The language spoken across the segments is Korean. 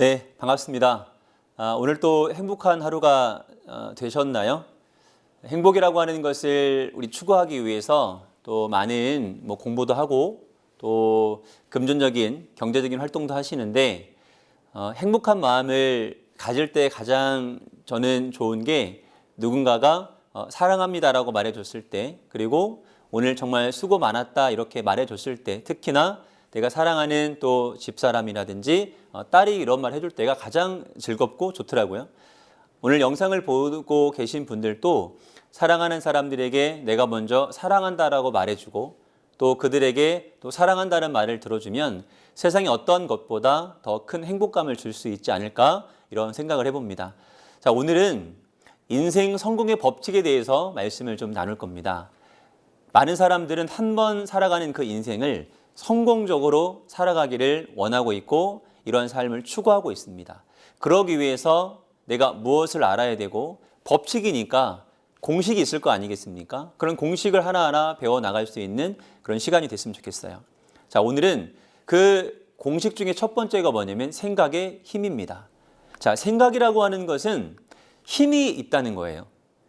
네, 반갑습니다. 아, 오늘 또 행복한 하루가 어, 되셨나요? 행복이라고 하는 것을 우리 추구하기 위해서 또 많은 뭐 공부도 하고 또 금전적인 경제적인 활동도 하시는데 어, 행복한 마음을 가질 때 가장 저는 좋은 게 누군가가 어, 사랑합니다라고 말해줬을 때 그리고 오늘 정말 수고 많았다 이렇게 말해줬을 때 특히나 내가 사랑하는 또 집사람이라든지 어, 딸이 이런 말 해줄 때가 가장 즐겁고 좋더라고요. 오늘 영상을 보고 계신 분들도 사랑하는 사람들에게 내가 먼저 사랑한다라고 말해주고 또 그들에게 또 사랑한다는 말을 들어주면 세상에 어떤 것보다 더 큰 행복감을 줄 수 있지 않을까 이런 생각을 해봅니다. 자, 오늘은 인생 성공의 법칙에 대해서 말씀을 좀 나눌 겁니다. 많은 사람들은 한 번 살아가는 그 인생을 성공적으로 살아가기를 원하고 있고 이런 삶을 추구하고 있습니다. 그러기 위해서 내가 무엇을 알아야 되고 법칙이니까 공식이 있을 거 아니겠습니까? 그런 공식을 하나하나 배워 나갈 수 있는 그런 시간이 됐으면 좋겠어요. 자, 오늘은 그 공식 중에 첫 번째가 뭐냐면 생각의 힘입니다. 자, 생각이라고 하는 것은 힘이 있다는 거예요.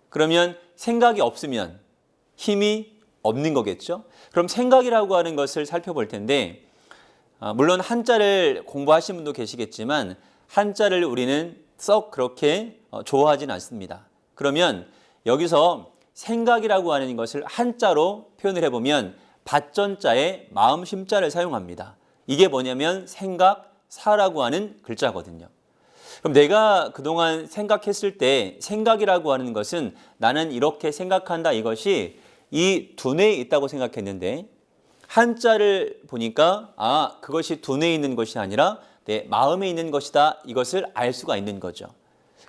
그러면 생각이 없으면 힘이 없는 거겠죠? 그럼 생각이라고 하는 것을 살펴볼 텐데, 아, 물론 한자를 공부하신 분도 계시겠지만, 한자를 우리는 썩 그렇게 어, 좋아하진 않습니다. 그러면 여기서 생각이라고 하는 것을 한자로 표현을 해보면, 밭전자에 마음 심자를 사용합니다. 이게 뭐냐면 생각, 사라고 하는 글자거든요. 그럼 내가 그동안 생각했을 때 생각이라고 하는 것은 나는 이렇게 생각한다 이것이 이 두뇌에 있다고 생각했는데 한자를 보니까 아 그것이 두뇌에 있는 것이 아니라 내 마음에 있는 것이다 이것을 알 수가 있는 거죠.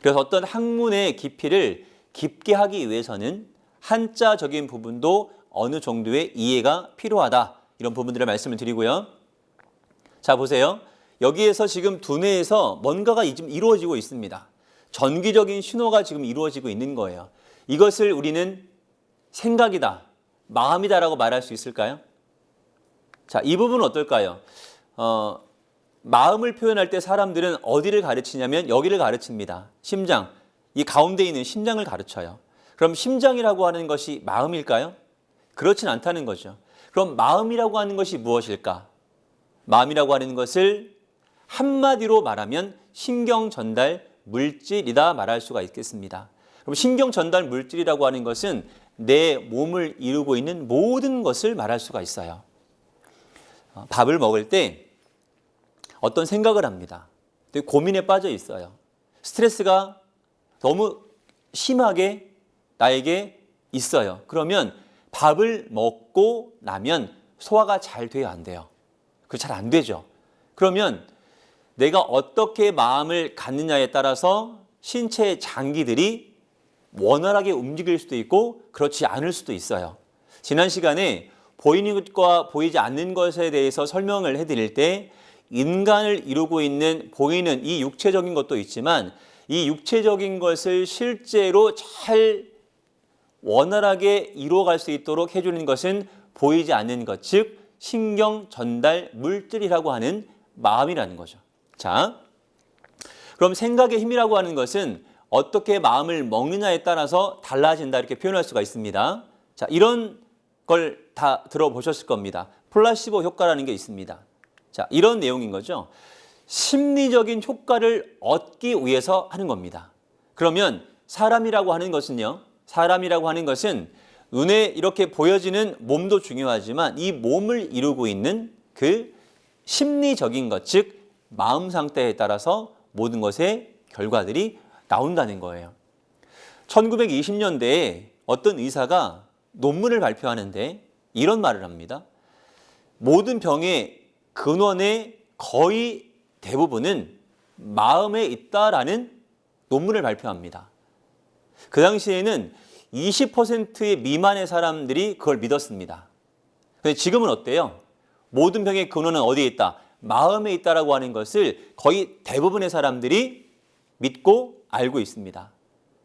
그래서 어떤 학문의 깊이를 깊게 하기 위해서는 한자적인 부분도 어느 정도의 이해가 필요하다 이런 부분들을 말씀을 드리고요. 자 보세요. 여기에서 지금 두뇌에서 뭔가가 지금 이루어지고 있습니다. 전기적인 신호가 지금 이루어지고 있는 거예요. 이것을 우리는 생각이다, 마음이다라고 말할 수 있을까요? 자, 이 부분은 어떨까요? 어, 마음을 표현할 때 사람들은 어디를 가르치냐면 여기를 가르칩니다. 심장. 이 가운데 있는 심장을 가르쳐요. 그럼 심장이라고 하는 것이 마음일까요? 그렇진 않다는 거죠. 그럼 마음이라고 하는 것이 무엇일까? 마음이라고 하는 것을 한마디로 말하면 신경 전달 물질이다 말할 수가 있겠습니다. 그럼 신경 전달 물질이라고 하는 것은 내 몸을 이루고 있는 모든 것을 말할 수가 있어요. 어, 밥을 먹을 때 어떤 생각을 합니다. 고민에 빠져 있어요. 스트레스가 너무 심하게 나에게 있어요. 그러면 밥을 먹고 나면 소화가 잘 돼야 안 돼요. 그 잘 안 되죠. 그러면 내가 어떻게 마음을 갖느냐에 따라서 신체의 장기들이 원활하게 움직일 수도 있고 그렇지 않을 수도 있어요. 지난 시간에 보이는 것과 보이지 않는 것에 대해서 설명을 해드릴 때 인간을 이루고 있는 보이는 이 육체적인 것도 있지만 이 육체적인 것을 실제로 잘 원활하게 이루어갈 수 있도록 해주는 것은 보이지 않는 것, 즉 신경 전달 물질이라고 하는 마음이라는 거죠. 자, 그럼 생각의 힘이라고 하는 것은 어떻게 마음을 먹느냐에 따라서 달라진다 이렇게 표현할 수가 있습니다. 자, 이런 걸 다 들어보셨을 겁니다. 플라시보 효과라는 게 있습니다. 자, 이런 내용인 거죠. 심리적인 효과를 얻기 위해서 하는 겁니다. 그러면 사람이라고 하는 것은요. 사람이라고 하는 것은 눈에 이렇게 보여지는 몸도 중요하지만 이 몸을 이루고 있는 그 심리적인 것, 즉 마음 상태에 따라서 모든 것의 결과들이 나온다는 거예요. 1920년대에 어떤 의사가 논문을 발표하는데 이런 말을 합니다. 모든 병의 근원의 거의 대부분은 마음에 있다라는 논문을 발표합니다. 그 당시에는 20%의 미만의 사람들이 그걸 믿었습니다. 근데 지금은 어때요? 모든 병의 근원은 어디에 있다? 마음에 있다라고 하는 것을 거의 대부분의 사람들이 믿고 알고 있습니다.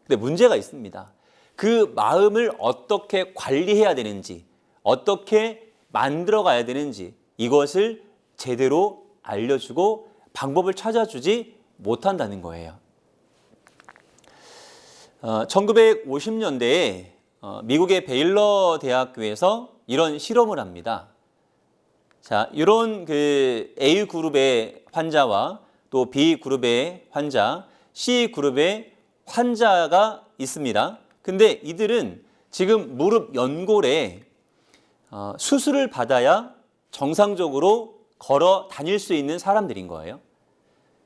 근데 문제가 있습니다. 그 마음을 어떻게 관리해야 되는지, 어떻게 만들어 가야 되는지 이것을 제대로 알려주고 방법을 찾아주지 못한다는 거예요. 어, 1950년대에 어, 미국의 베일러 대학교에서 이런 실험을 합니다. 자, 이런 그 A 그룹의 환자와 또 B 그룹의 환자, C 그룹의 환자가 있습니다. 근데 이들은 지금 무릎 연골에 어, 수술을 받아야 정상적으로 걸어 다닐 수 있는 사람들인 거예요.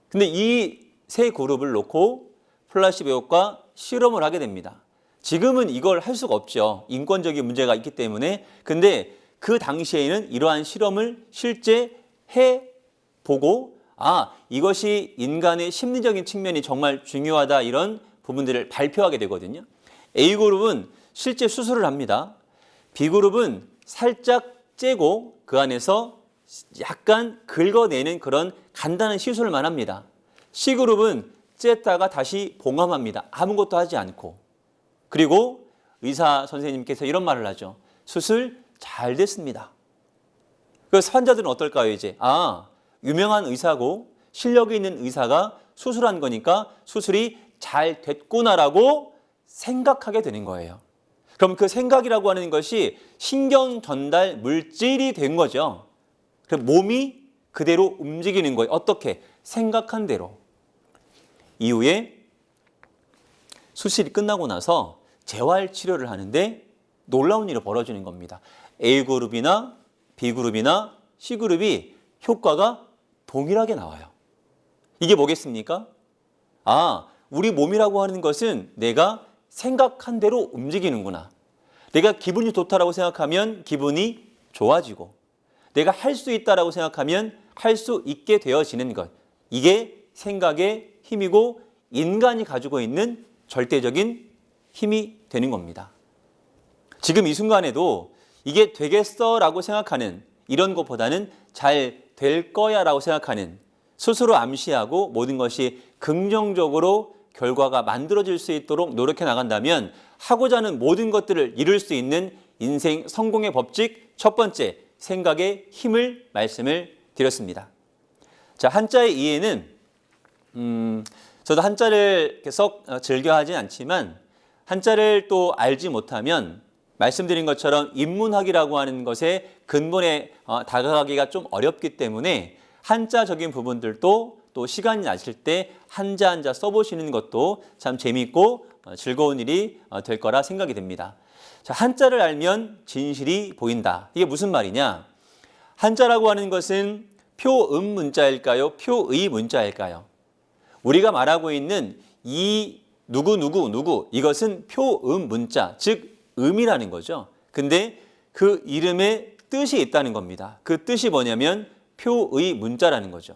근데 이 세 그룹을 놓고 플라시보 효과 실험을 하게 됩니다. 지금은 이걸 할 수가 없죠. 인권적인 문제가 있기 때문에. 근데 그 당시에는 이러한 실험을 실제 해 보고 아, 이것이 인간의 심리적인 측면이 정말 중요하다 이런 부분들을 발표하게 되거든요. A그룹은 실제 수술을 합니다. B그룹은 살짝 째고 그 안에서 약간 긁어내는 그런 간단한 시술만 합니다. C그룹은 쨌다가 다시 봉합합니다. 아무것도 하지 않고. 그리고 의사 선생님께서 이런 말을 하죠. 수술 잘 됐습니다. 그래서 환자들은 어떨까요, 이제? 아, 유명한 의사고 실력이 있는 의사가 수술한 거니까 수술이 잘 됐구나라고 생각하게 되는 거예요. 그럼 그 생각이라고 하는 것이 신경 전달 물질이 된 거죠. 그럼 몸이 그대로 움직이는 거예요. 어떻게? 생각한 대로. 이후에 수술이 끝나고 나서 재활 치료를 하는데 놀라운 일이 벌어지는 겁니다. A그룹이나 B그룹이나 C그룹이 효과가 동일하게 나와요. 이게 뭐겠습니까? 아, 우리 몸이라고 하는 것은 내가 생각한 대로 움직이는구나. 내가 기분이 좋다라고 생각하면 기분이 좋아지고 내가 할 수 있다라고 생각하면 할 수 있게 되어지는 것. 이게 생각의 힘이고 인간이 가지고 있는 절대적인 힘이 되는 겁니다. 지금 이 순간에도 이게 되겠어라고 생각하는 이런 것보다는 잘 될 거야 라고 생각하는 스스로 암시하고 모든 것이 긍정적으로 결과가 만들어질 수 있도록 노력해 나간다면 하고자 하는 모든 것들을 이룰 수 있는 인생 성공의 법칙 첫 번째 생각의 힘을 말씀을 드렸습니다. 자 한자의 이해는 음, 저도 한자를 썩 어, 즐겨 하진 않지만 한자를 또 알지 못하면 말씀드린 것처럼 인문학이라고 하는 것의 근본에 어, 다가가기가 좀 어렵기 때문에 한자적인 부분들도 또 시간이 나실 때 한자 한자 써보시는 것도 참 재미있고 어, 즐거운 일이 될 거라 생각이 됩니다. 자, 한자를 알면 진실이 보인다. 이게 무슨 말이냐? 한자라고 하는 것은 표음 문자일까요? 표의 문자일까요? 우리가 말하고 있는 이 누구 누구 누구 이것은 표음 문자 즉 음이라는 거죠. 근데 그 이름에 뜻이 있다는 겁니다. 그 뜻이 뭐냐면 표의 문자라는 거죠.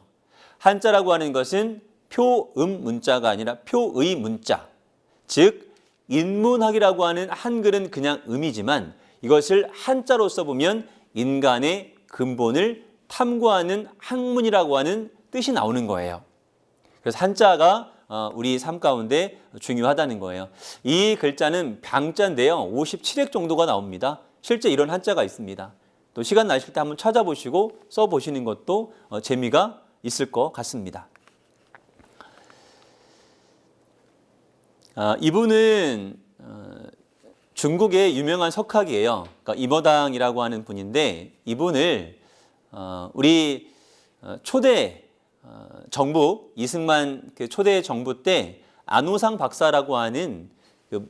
한자라고 하는 것은 표음 문자가 아니라 표의 문자. 즉 인문학이라고 하는 한글은 그냥 음이지만 이것을 한자로 써보면 인간의 근본을 탐구하는 학문이라고 하는 뜻이 나오는 거예요. 그래서 한자가 어, 우리 삶 가운데 중요하다는 거예요. 이 글자는 방자인데요. 57획 정도가 나옵니다. 실제 이런 한자가 있습니다. 또 시간 나실 때 한번 찾아보시고 써보시는 것도 어, 재미가 있을 것 같습니다. 아, 이분은 어, 중국의 유명한 석학이에요. 그러니까 이머당이라고 하는 분인데 이분을 우리 초대 어, 정부 이승만 그 초대 정부 때 안우상 박사라고 하는 그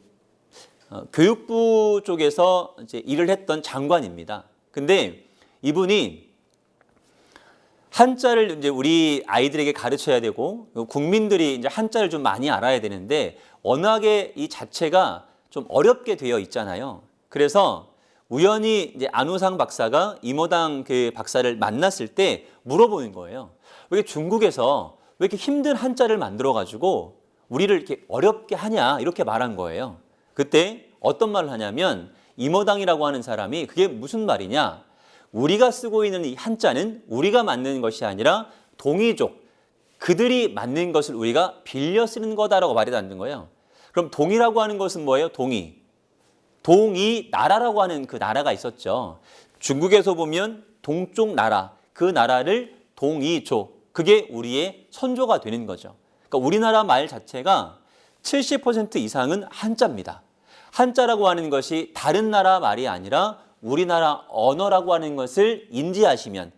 어, 교육부 쪽에서 이제 일을 했던 장관입니다. 근데 이분이 한자를 이제 우리 아이들에게 가르쳐야 되고 국민들이 이제 한자를 좀 많이 알아야 되는데 워낙에 이 자체가 좀 어렵게 되어 있잖아요. 그래서 우연히 이제 안우상 박사가 이모당 그 박사를 만났을 때 물어보는 거예요. 왜 중국에서 왜 이렇게 힘든 한자를 만들어 가지고 우리를 이렇게 어렵게 하냐 이렇게 말한 거예요. 그때 어떤 말을 하냐면 이모당이라고 하는 사람이 그게 무슨 말이냐? 우리가 쓰고 있는 이 한자는 우리가 만드는 것이 아니라 동이족 그들이 만든 것을 우리가 빌려 쓰는 거다라고 말해놨는 거예요. 그럼 동이라고 하는 것은 뭐예요? 동이. 동이 나라라고 하는 그 나라가 있었죠. 중국에서 보면 동쪽 나라 그 나라를 동이조 그게 우리의 선조가 되는 거죠. 그러니까 우리나라 말 자체가 70% 이상은 한자입니다. 한자라고 하는 것이 다른 나라 말이 아니라 우리나라 언어라고 하는 것을 인지하시면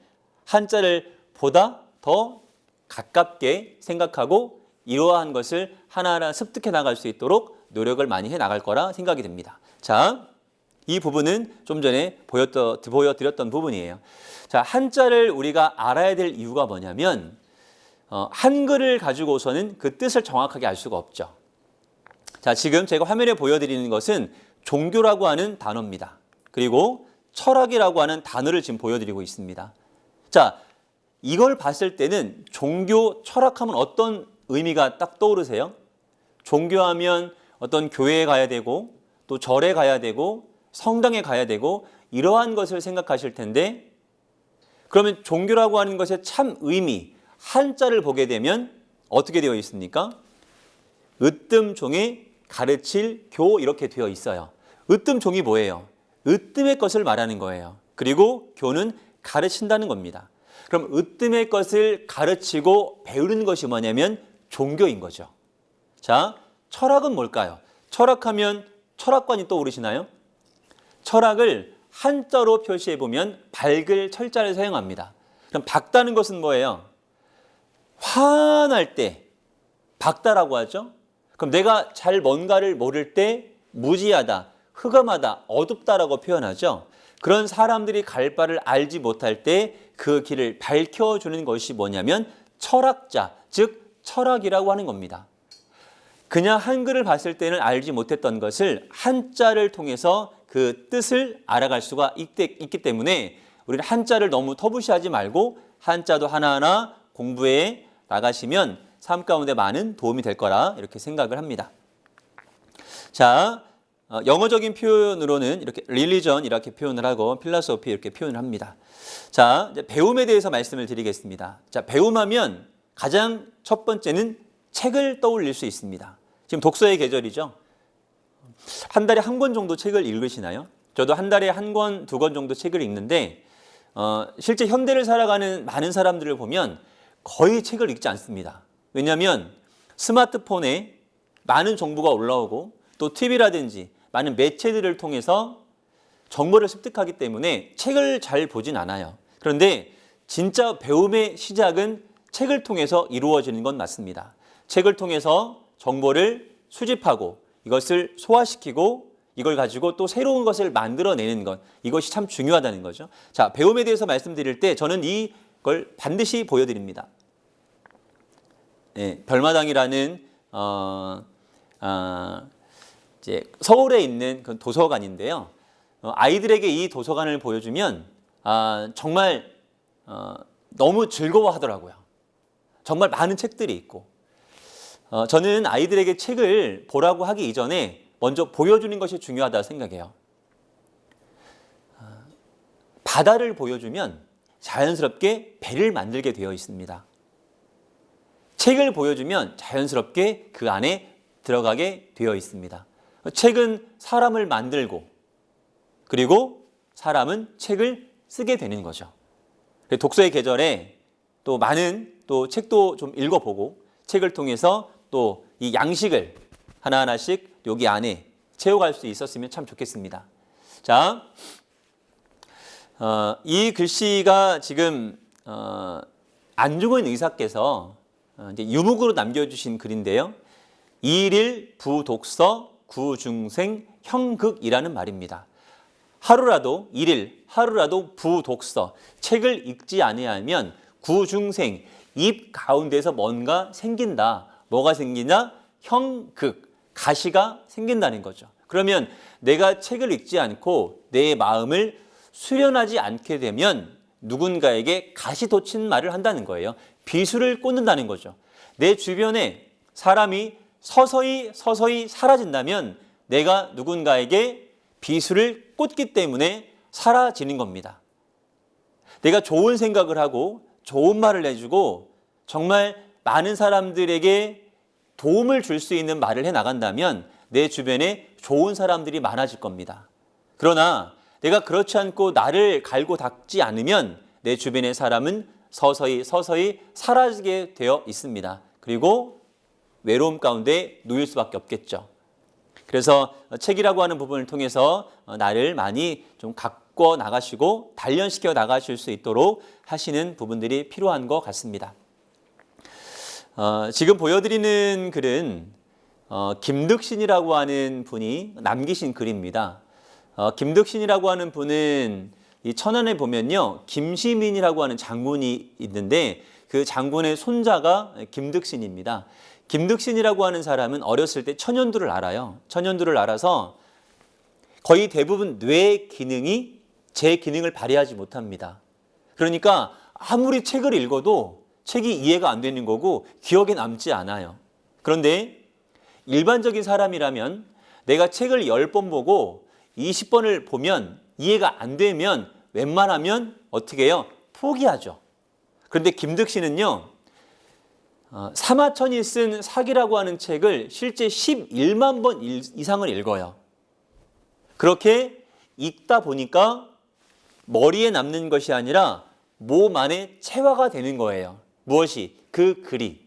한자를 보다 더 가깝게 생각하고 이러한 것을 하나하나 습득해 나갈 수 있도록 노력을 많이 해 나갈 거라 생각이 됩니다. 자, 이 부분은 좀 전에 보였더, 보여드렸던 부분이에요. 자, 한자를 우리가 알아야 될 이유가 뭐냐면 어, 한글을 가지고서는 그 뜻을 정확하게 알 수가 없죠. 자, 지금 제가 화면에 보여드리는 것은 종교라고 하는 단어입니다. 그리고 철학이라고 하는 단어를 지금 보여드리고 있습니다. 자, 이걸 봤을 때는 종교, 철학하면 어떤 의미가 딱 떠오르세요? 종교하면 어떤 교회에 가야 되고 또 절에 가야 되고 성당에 가야 되고 이러한 것을 생각하실 텐데 그러면 종교라고 하는 것의 참 의미, 한자를 보게 되면 어떻게 되어 있습니까? 으뜸종에 가르칠 교 이렇게 되어 있어요. 으뜸종이 뭐예요? 으뜸의 것을 말하는 거예요. 그리고 교는 가르친다는 겁니다. 그럼 으뜸의 것을 가르치고 배우는 것이 뭐냐면 종교인 거죠. 자, 철학은 뭘까요? 철학하면 철학관이 떠오르시나요? 철학을 한자로 표시해 보면 밝을 철자를 사용합니다. 그럼 밝다는 것은 뭐예요? 화날 때 밝다라고 하죠. 그럼 내가 잘 뭔가를 모를 때 무지하다, 흑암하다, 어둡다라고 표현하죠. 그런 사람들이 갈 바를 알지 못할 때 그 길을 밝혀주는 것이 뭐냐면 철학자, 즉 철학이라고 하는 겁니다. 그냥 한글을 봤을 때는 알지 못했던 것을 한자를 통해서 그 뜻을 알아갈 수가 있기 때문에 우리는 한자를 너무 터부시하지 말고 한자도 하나하나 공부해 나가시면 삶 가운데 많은 도움이 될 거라 이렇게 생각을 합니다. 자, 어, 영어적인 표현으로는 이렇게 religion 이렇게 표현을 하고 philosophy 이렇게 표현을 합니다. 자, 배움에 대해서 말씀을 드리겠습니다. 자, 배움하면 가장 첫 번째는 책을 떠올릴 수 있습니다. 지금 독서의 계절이죠. 한 달에 한 권 정도 책을 읽으시나요? 저도 한 달에 한 권, 두 권 정도 책을 읽는데 어, 실제 현대를 살아가는 많은 사람들을 보면 거의 책을 읽지 않습니다. 왜냐하면 스마트폰에 많은 정보가 올라오고 또 TV라든지 많은 매체들을 통해서 정보를 습득하기 때문에 책을 잘 보진 않아요. 그런데 진짜 배움의 시작은 책을 통해서 이루어지는 건 맞습니다. 책을 통해서 정보를 수집하고 이것을 소화시키고 이걸 가지고 또 새로운 것을 만들어내는 것 이것이 참 중요하다는 거죠. 자 배움에 대해서 말씀드릴 때 저는 이걸 반드시 보여드립니다. 네, 별마당이라는 어, 어, 이제 서울에 있는 그 도서관인데요. 어, 아이들에게 이 도서관을 보여주면 아, 정말 어, 너무 즐거워하더라고요. 정말 많은 책들이 있고 어, 저는 아이들에게 책을 보라고 하기 이전에 먼저 보여주는 것이 중요하다 생각해요. 어, 바다를 보여주면 자연스럽게 배를 만들게 되어 있습니다. 책을 보여주면 자연스럽게 그 안에 들어가게 되어 있습니다. 책은 사람을 만들고 그리고 사람은 책을 쓰게 되는 거죠. 독서의 계절에 또 많은 또 책도 좀 읽어보고 책을 통해서 또 이 양식을 하나하나씩 여기 안에 채워갈 수 있었으면 참 좋겠습니다. 자, 어, 이 글씨가 지금 어, 안중근 의사께서 어, 이제 유목으로 남겨주신 글인데요. 일일 부독서 구중생 형극이라는 말입니다. 하루라도 일일 하루라도 부독서 책을 읽지 아니하면 구중생 입 가운데서 뭔가 생긴다. 뭐가 생기냐? 형극 가시가 생긴다는 거죠. 그러면 내가 책을 읽지 않고 내 마음을 수련하지 않게 되면 누군가에게 가시돋친 말을 한다는 거예요. 비수를 꽂는다는 거죠. 내 주변에 사람이 서서히 서서히 사라진다면 내가 누군가에게 비수를 꽂기 때문에 사라지는 겁니다. 내가 좋은 생각을 하고 좋은 말을 해주고 정말 많은 사람들에게 도움을 줄 수 있는 말을 해 나간다면 내 주변에 좋은 사람들이 많아질 겁니다. 그러나 내가 그렇지 않고 나를 갈고 닦지 않으면 내 주변의 사람은 서서히 서서히 사라지게 되어 있습니다. 그리고 외로움 가운데 놓일 수밖에 없겠죠. 그래서 책이라고 하는 부분을 통해서 나를 많이 좀 가꿔 나가시고 단련시켜 나가실 수 있도록 하시는 부분들이 필요한 것 같습니다. 어, 지금 보여드리는 글은 어, 김득신이라고 하는 분이 남기신 글입니다. 어, 김득신이라고 하는 분은 이 천안에 보면요 김시민이라고 하는 장군이 있는데 그 장군의 손자가 김득신입니다. 김득신이라고 하는 사람은 어렸을 때 천연두를 알아요. 천연두를 알아서 거의 대부분 뇌 기능이 제 기능을 발휘하지 못합니다. 그러니까 아무리 책을 읽어도 책이 이해가 안 되는 거고 기억에 남지 않아요. 그런데 일반적인 사람이라면 내가 책을 10번 보고 20번을 보면 이해가 안 되면 웬만하면 어떻게 해요? 포기하죠. 그런데 김득신은요, 어, 사마천이 쓴 사기라고 하는 책을 실제 11만 번 이상을 읽어요. 그렇게 읽다 보니까 머리에 남는 것이 아니라 몸 안에 체화가 되는 거예요. 무엇이? 그 글이.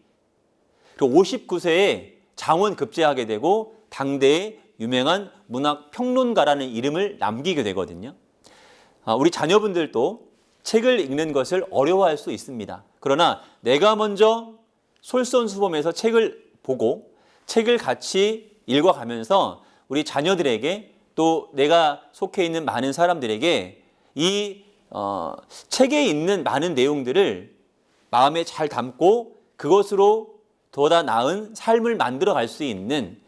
그리고 59세에 장원 급제하게 되고 당대의 유명한 문학 평론가라는 이름을 남기게 되거든요. 아, 우리 자녀분들도 책을 읽는 것을 어려워할 수 있습니다. 그러나 내가 먼저 솔선수범해서 책을 보고 책을 같이 읽어가면서 우리 자녀들에게 또 내가 속해 있는 많은 사람들에게 이 어, 책에 있는 많은 내용들을 마음에 잘 담고 그것으로 보다 나은 삶을 만들어 갈 수 있는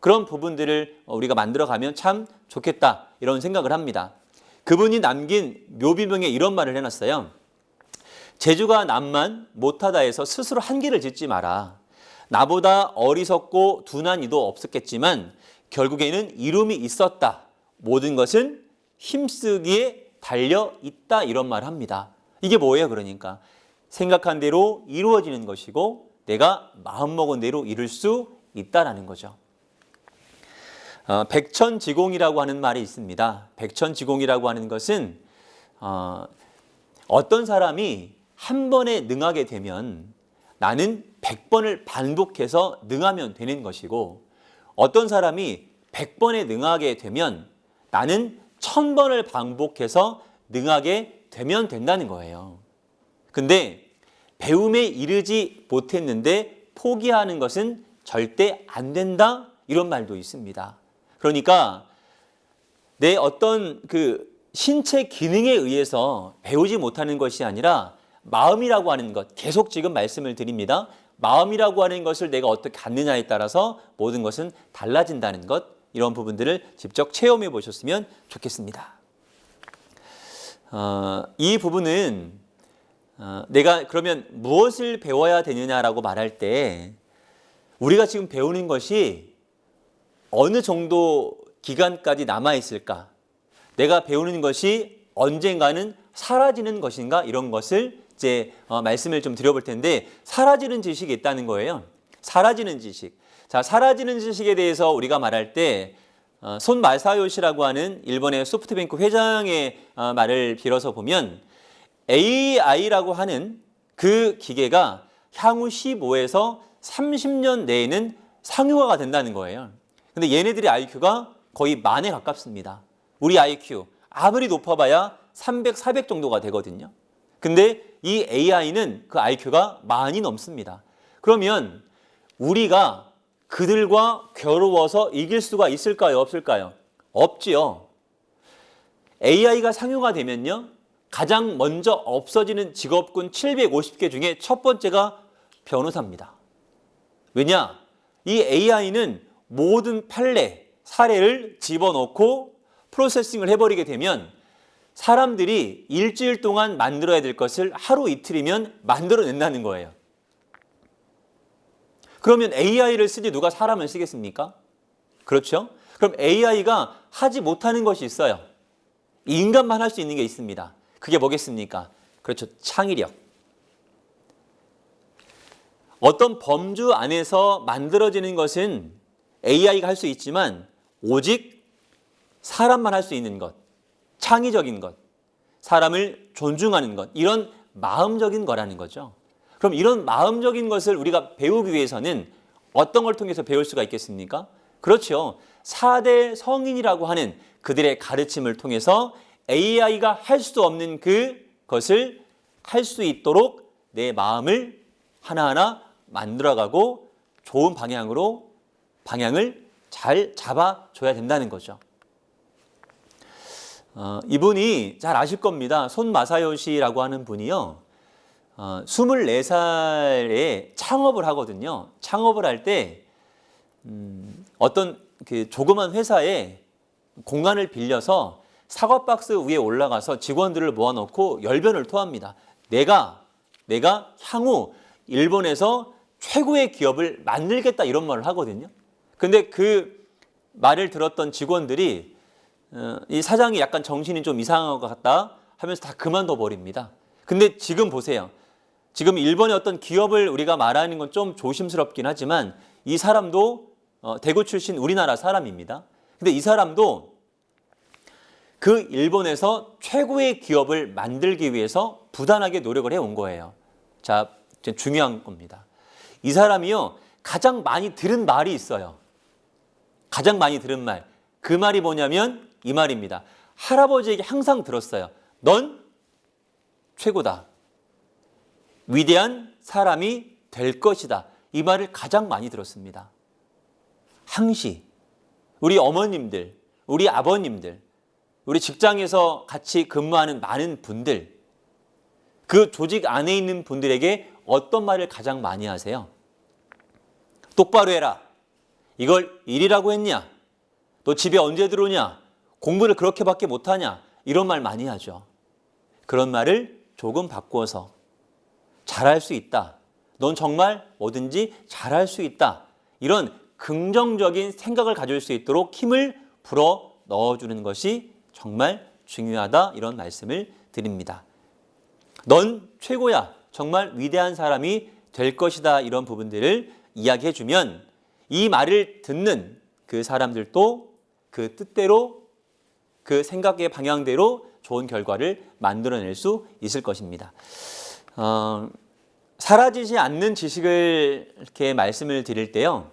그런 부분들을 우리가 만들어 가면 참 좋겠다 이런 생각을 합니다. 그분이 남긴 묘비명에 이런 말을 해놨어요. 재주가 남만 못하다 해서 스스로 한계를 짓지 마라. 나보다 어리석고 둔한 이도 없었겠지만 결국에는 이름이 있었다. 모든 것은 힘쓰기에 달려 있다 이런 말을 합니다. 이게 뭐예요? 그러니까 생각한 대로 이루어지는 것이고 내가 마음먹은 대로 이룰 수 있다라는 거죠. 어, 백천지공이라고 하는 말이 있습니다. 백천지공이라고 하는 것은 어, 어떤 사람이 한 번에 능하게 되면 나는 백번을 반복해서 능하면 되는 것이고 어떤 사람이 백번에 능하게 되면 나는 천번을 반복해서 능하게 되면 된다는 거예요. 근데 배움에 이르지 못했는데 포기하는 것은 절대 안 된다 이런 말도 있습니다. 그러니까 내 어떤 그 신체 기능에 의해서 배우지 못하는 것이 아니라 마음이라고 하는 것 계속 지금 말씀을 드립니다. 마음이라고 하는 것을 내가 어떻게 갖느냐에 따라서 모든 것은 달라진다는 것 이런 부분들을 직접 체험해 보셨으면 좋겠습니다. 어, 이 부분은 어, 내가 그러면 무엇을 배워야 되느냐라고 말할 때 우리가 지금 배우는 것이 어느 정도 기간까지 남아 있을까? 내가 배우는 것이 언젠가는 사라지는 것인가? 이런 것을 이제 어, 말씀을 좀 드려볼 텐데 사라지는 지식이 있다는 거예요. 사라지는 지식. 자, 사라지는 지식에 대해서 우리가 말할 때 어, 손 마사요시라고 하는 일본의 소프트뱅크 회장의 어, 말을 빌어서 보면 AI라고 하는 그 기계가 향후 15에서 30년 내에는 상용화가 된다는 거예요. 근데 얘네들의 IQ가 거의 만에 가깝습니다. 우리 IQ 아무리 높아봐야 300, 400 정도가 되거든요. 근데 이 AI는 그 IQ가 많이 넘습니다. 그러면 우리가 그들과 겨루어서 이길 수가 있을까요? 없을까요? 없지요. AI가 상용화되면요. 가장 먼저 없어지는 직업군 750개 중에 첫 번째가 변호사입니다. 왜냐? 이 AI는 모든 판례, 사례를 집어넣고 프로세싱을 해버리게 되면 사람들이 일주일 동안 만들어야 될 것을 하루 이틀이면 만들어낸다는 거예요. 그러면 AI를 쓰지 누가 사람을 쓰겠습니까? 그렇죠? 그럼 AI가 하지 못하는 것이 있어요. 인간만 할 수 있는 게 있습니다. 그게 뭐겠습니까? 그렇죠. 창의력. 어떤 범주 안에서 만들어지는 것은 AI가 할 수 있지만 오직 사람만 할 수 있는 것, 창의적인 것, 사람을 존중하는 것, 이런 마음적인 거라는 거죠. 그럼 이런 마음적인 것을 우리가 배우기 위해서는 어떤 걸 통해서 배울 수가 있겠습니까? 그렇죠. 4대 성인이라고 하는 그들의 가르침을 통해서 AI가 할 수 없는 그것을 할 수 있도록 내 마음을 하나하나 만들어가고 좋은 방향으로 방향을 잘 잡아줘야 된다는 거죠. 어, 이분이 잘 아실 겁니다. 손 마사요시라고 하는 분이요. 어, 24살에 창업을 하거든요. 창업을 할 때, 음, 어떤 그 조그만 회사에 공간을 빌려서 사과 박스 위에 올라가서 직원들을 모아놓고 열변을 토합니다. 내가, 내가 향후 일본에서 최고의 기업을 만들겠다 이런 말을 하거든요. 근데 그 말을 들었던 직원들이 어, 이 사장이 약간 정신이 좀 이상한 것 같다 하면서 다 그만둬 버립니다. 근데 지금 보세요. 지금 일본의 어떤 기업을 우리가 말하는 건 좀 조심스럽긴 하지만 이 사람도 어, 대구 출신 우리나라 사람입니다. 근데 이 사람도 그 일본에서 최고의 기업을 만들기 위해서 부단하게 노력을 해온 거예요. 자, 중요한 겁니다. 이 사람이요, 가장 많이 들은 말이 있어요. 가장 많이 들은 말. 그 말이 뭐냐면 이 말입니다. 할아버지에게 항상 들었어요. 넌 최고다. 위대한 사람이 될 것이다. 이 말을 가장 많이 들었습니다. 항시 우리 어머님들, 우리 아버님들, 우리 직장에서 같이 근무하는 많은 분들, 그 조직 안에 있는 분들에게 어떤 말을 가장 많이 하세요? 똑바로 해라. 이걸 일이라고 했냐? 너 집에 언제 들어오냐? 공부를 그렇게밖에 못하냐? 이런 말 많이 하죠. 그런 말을 조금 바꾸어서 잘할 수 있다. 넌 정말 뭐든지 잘할 수 있다. 이런 긍정적인 생각을 가질 수 있도록 힘을 불어 넣어주는 것이 정말 중요하다. 이런 말씀을 드립니다. 넌 최고야. 정말 위대한 사람이 될 것이다. 이런 부분들을 이야기해 주면 이 말을 듣는 그 사람들도 그 뜻대로 그 생각의 방향대로 좋은 결과를 만들어낼 수 있을 것입니다. 어, 사라지지 않는 지식을 이렇게 말씀을 드릴 때요.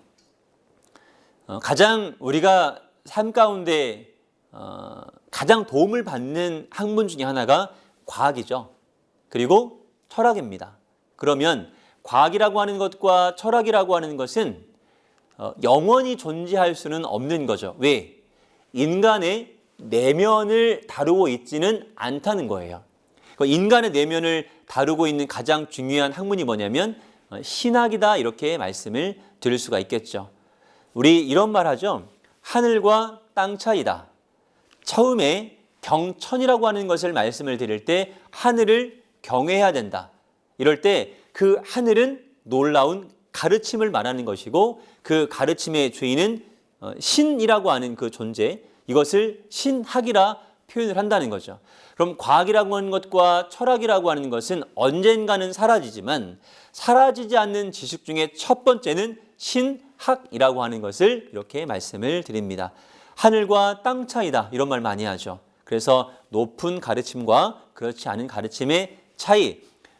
어, 가장 우리가 삶 가운데 어, 가장 도움을 받는 학문 중에 하나가 과학이죠. 그리고 철학입니다. 그러면 과학이라고 하는 것과 철학이라고 하는 것은 어, 영원히 존재할 수는 없는 거죠. 왜? 인간의 내면을 다루고 있지는 않다는 거예요. 그 인간의 내면을 다루고 있는 가장 중요한 학문이 뭐냐면 어, 신학이다 이렇게 말씀을 드릴 수가 있겠죠. 우리 이런 말 하죠. 하늘과 땅 차이다. 처음에 경천이라고 하는 것을 말씀을 드릴 때 하늘을 경외해야 된다. 이럴 때 그 하늘은 놀라운 가르침을 말하는 것이고 그 가르침의 주인은 어, 신이라고 하는 그 존재 이것을 신학이라 표현을 한다는 거죠. 그럼 과학이라고 하는 것과 철학이라고 하는 것은 언젠가는 사라지지만 사라지지 않는 지식 중에 첫 번째는 신학이라고 하는 것을 이렇게 말씀을 드립니다. 하늘과 땅 차이다 이런 말 많이 하죠. 그래서 높은 가르침과 그렇지 않은 가르침의 차이,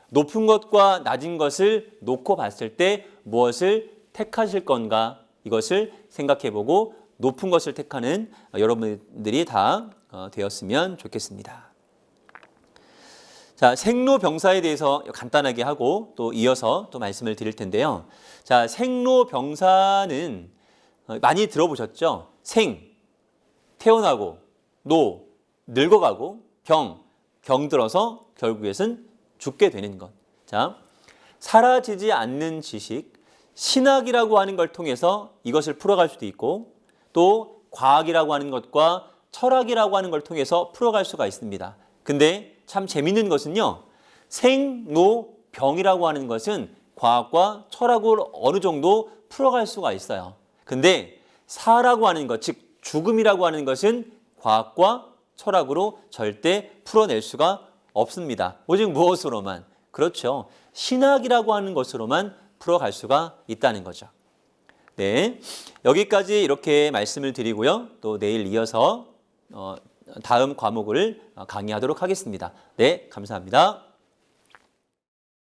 높은 것과 낮은 것을 놓고 봤을 때 무엇을 택하실 건가 이것을 생각해 보고 높은 것을 택하는 여러분들이 다 어, 되었으면 좋겠습니다. 자, 생로병사에 대해서 간단하게 하고 또 이어서 또 말씀을 드릴 텐데요. 자, 생로병사는 어, 많이 들어보셨죠? 생, 태어나고, 노, 늙어가고, 병, 병들어서 결국에는 죽게 되는 것. 자, 사라지지 않는 지식, 신학이라고 하는 걸 통해서 이것을 풀어갈 수도 있고 또 과학이라고 하는 것과 철학이라고 하는 걸 통해서 풀어갈 수가 있습니다. 근데 참 재밌는 것은요. 생로병이라고 하는 것은 과학과 철학으로 어느 정도 풀어갈 수가 있어요. 근데 사라고 하는 것, 즉 죽음이라고 하는 것은 과학과 철학으로 절대 풀어낼 수가 없습니다. 오직 무엇으로만? 그렇죠. 신학이라고 하는 것으로만 풀어갈 수가 있다는 거죠. 네. 여기까지 이렇게 말씀을 드리고요. 또 내일 이어서 어, 다음 과목을 강의하도록 하겠습니다. 네. 감사합니다.